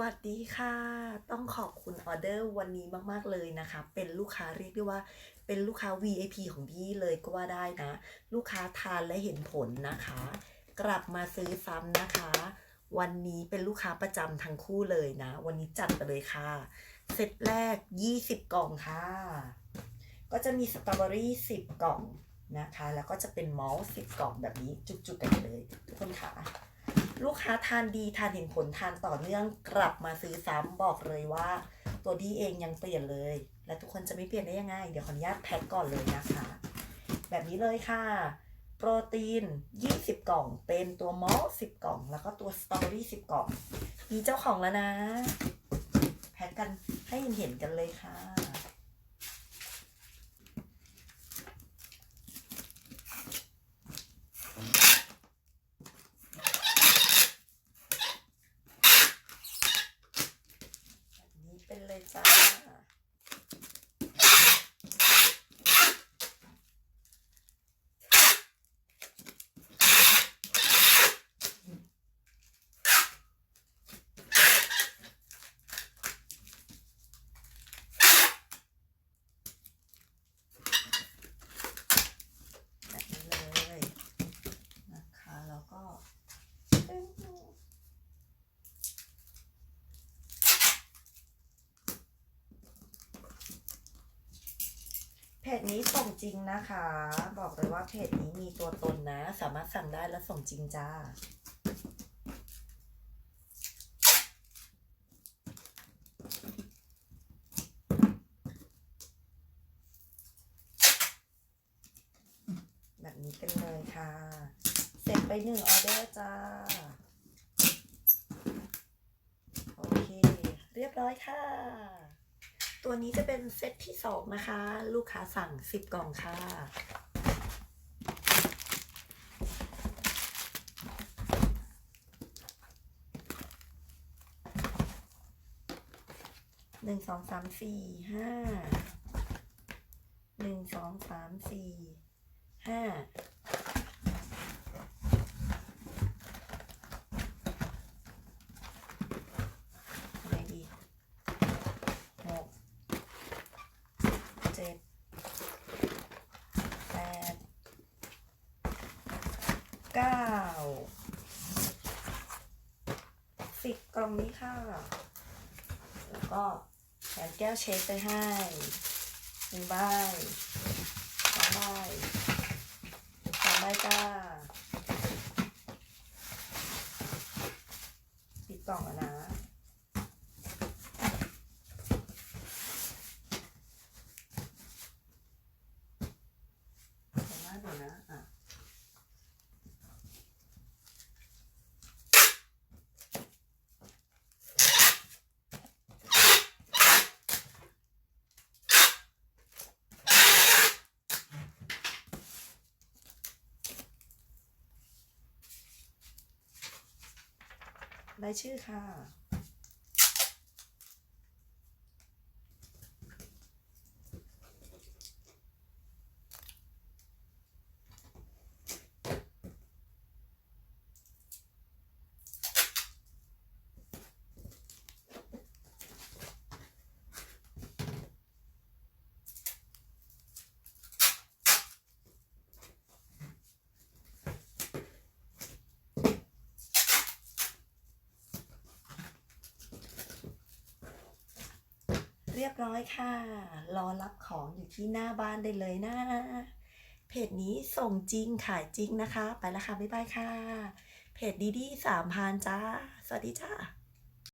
สวัสดีค่ะ ต้องขอบคุณออเดอร์วันนี้มาก ๆ เลยนะคะ เป็นลูกค้าเรียกได้ว่าเป็นลูกค้า VIP ของพี่เลยก็ว่าได้นะ ลูกค้าทานและเห็นผลนะคะ กลับมาซื้อซ้ำนะคะ วันนี้เป็นลูกค้าประจำทั้งคู่เลยนะ วันนี้จัดไปเลยค่ะ เซตแรก 20 กล่องค่ะ ก็จะมีสตรอเบอรี่ 10 กล่องนะคะ แล้วก็จะเป็นมอลต์10 กล่องแบบนี้จุกๆกันเลย ทุกคนค่ะ ลูกค้าทานดีทานเห็นผลทานต่อเนื่องกลับมาซื้อซ้ำบอกเลยว่า ตัวดีเองยังเปลี่ยนเลย และทุกคนจะไม่เปลี่ยนได้ยังไง เดี๋ยวขออนุญาตแพ็คก่อนเลยนะคะ แบบนี้เลยค่ะ โปรตีน 20 กล่อง เป็นตัวมอล10 กล่อง แล้วก็ตัวสตรอเบอรี่10 กล่อง มีเจ้าของแล้วนะ แพ็คกันให้เห็นเห็นๆกันเลยค่ะ แบบนี้เป็นเลยจ้า แบบนี้เลยนะคะ แล้วก็ตึ้งเพ จนี้ส่งจริงนะคะ บอกเลยว่าเพจนี้มีตัวตนนะ สามารถสั่งได้และส่งจริงจ้า แบบนี้กันเลยค่ะ เสร็จไปหนึ่งออเดอร์จ้า โอเค เรียบร้อยค่ะ ตัวนี้จะเป็นเซตที่สองนะคะ ลูกค้าสั่งสิบกล่องค่ะ หนึ่งสองสามสี่ห้าหนึ่งสองสามสี่ห้า อะไรดีหก เจ็ดแปดเก้าสิบกล่องนี้ค่ะ แล้วก็แถมแก้วเช็คไปให้หนึ่งใบสองใบสามใบจ้าปิดกล่องแล้วนะ เดี๋ยวนะเดี๋ยวนะอะ ได้ชื่อค่ะ เรียบร้อยค่ะ รอรับของอยู่ที่หน้าบ้านได้เลยนะ เพจนี้ส่งจริงขายจริงนะคะ ไปแล้วค่ะ บ๊ายบายค่ะ เพจดีดีสามพันจ้า สวัสดีจ้า